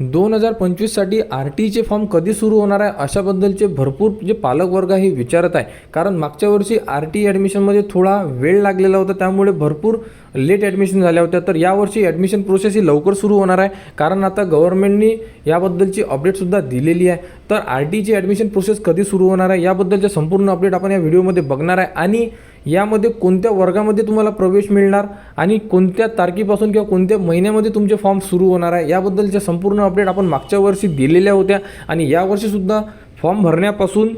दोन हजार पंचवीससाठी आर टीचे फॉर्म कधी सुरू होणार आहे अशाबद्दलचे भरपूर जे पालकवर्ग आहे हे विचारत आहे. कारण मागच्या वर्षी आर टी ॲडमिशनमध्ये थोडा वेळ लागलेला होता त्यामुळे भरपूर लेट ॲडमिशन झाल्या होत्या. तर यावर्षी ॲडमिशन प्रोसेस ही लवकर सुरू होणार आहे. कारण आता गव्हर्नमेंटनी याबद्दलची अपडेटसुद्धा दिलेली आहे. तर आर टीची ॲडमिशन प्रोसेस कधी सुरू होणार आहे याबद्दलचे संपूर्ण अपडेट आपण या व्हिडिओमध्ये बघणार आहे. आणि यामध्ये कोणत्या वर्गामध्ये तुम्हाला प्रवेश मिळणार आणि कोणत्या तारखेपासून किंवा कोणत्या महिन्यामध्ये तुमचे फॉर्म सुरू होणार आहे याबद्दलच्या संपूर्ण अपडेट आपण मागच्या वर्षी दिलेल्या होत्या. आणि यावर्षीसुद्धा फॉर्म भरण्यापासून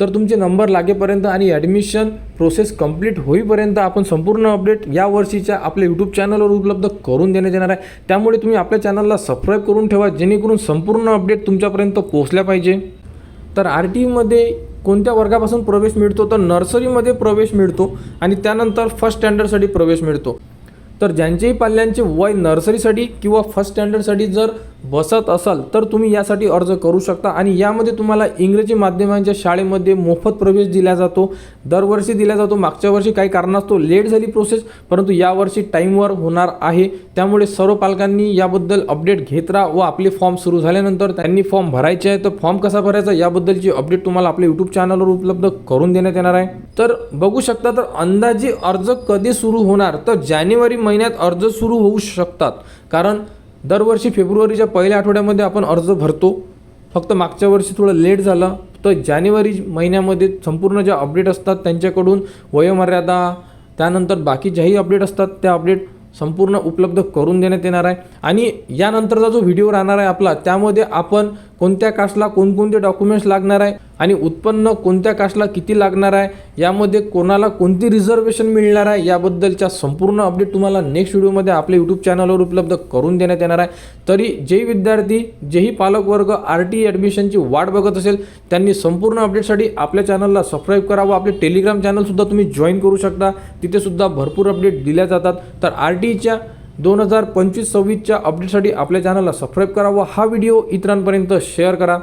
तर तुमचे नंबर लागेपर्यंत आणि ॲडमिशन प्रोसेस कंप्लीट होईपर्यंत आपण संपूर्ण अपडेट या वर्षीच्या आपल्या यूट्यूब चॅनलवर उपलब्ध करून देण्यात येणार आहे. त्यामुळे तुम्ही आपल्या चॅनलला सबस्क्राईब करून ठेवा जेणेकरून संपूर्ण अपडेट तुमच्यापर्यंत पोहोचल्या पाहिजे. तर आर टीमध्ये कोणत्या वर्गापासून प्रवेश मिळतो? तर नर्सरीमध्ये प्रवेश मिळतो आणि त्यानंतर फर्स्ट स्टँडर्डसाठी प्रवेश मिळतो. तर ज्यांचेही पाल्यांचे वय नर्सरीसाठी किंवा फर्स्ट स्टँडर्डसाठी जर बसत असाल तर तुम्ही यासाठी अर्ज करू शकता आणि यामध्ये तुम्हाला इंग्रजी माध्यमांच्या शाळेमध्ये मोफत प्रवेश दिला जातो. दरवर्षी दिला जातो. मागच्या वर्षी काही कारणास्तव लेट झाली प्रोसेस परंतु यावर्षी टाईमवर होणार आहे. त्यामुळे सर्व पालकांनी याबद्दल अपडेट घेत राहा व आपले फॉर्म सुरू झाल्यानंतर त्यांनी फॉर्म भरायचे आहे. तर फॉर्म कसा भरायचा याबद्दलची अपडेट तुम्हाला आपल्या यूट्यूब चॅनलवर उपलब्ध करून देण्यात येणार आहे. तर बघू शकता तर अंदाजे अर्ज कधी सुरू होणार? तर जानेवारी महिन्यात अर्ज सुरू होऊ शकतात. कारण दरवर्षी फेब्रुवारीच्या पहिल्या आठवड्यामध्ये आपण अर्ज भरतो. फक्त मागच्या वर्षी थोडं लेट झालं तर जानेवारी महिन्यामध्ये संपूर्ण ज्या अपडेट असतात त्यांच्याकडून वयोमर्यादा त्यानंतर बाकी ज्याही अपडेट असतात त्या अपडेट संपूर्ण उपलब्ध करून देण्यात येणार आहे. आणि यानंतरचा जो व्हिडिओ राहणार आहे आपला त्यामध्ये आपण कोणत्या कास्टला कोणकोणते डॉक्युमेंट्स लागणार आहे आणि उत्पन्न कोणत्या कास्टला किती लागणार आहे यामध्ये कोणाला कोणती रिझर्वेशन मिळणार आहे याबद्दलच्या संपूर्ण अपडेट तुम्हाला नेक्स्ट व्हिडिओमध्ये आपल्या यूट्यूब चॅनलवर उपलब्ध करून देण्यात येणार आहे. तरी जे विद्यार्थी जेही पालकवर्ग आर टी ॲडमिशनची वाट बघत असेल त्यांनी संपूर्ण अपडेटसाठी आपल्या चॅनलला सबस्क्राईब करा व आपले टेलिग्राम चॅनलसुद्धा तुम्ही जॉईन करू शकता. तिथेसुद्धा भरपूर अपडेट दिल्या जातात. तर आर टीच्या दोन हजार पंचवीस सव्वीसच्या अपडेटसाठी आपल्या चॅनलला सबस्क्राईब करा व हा व्हिडिओ इतरांपर्यंत शेअर करा.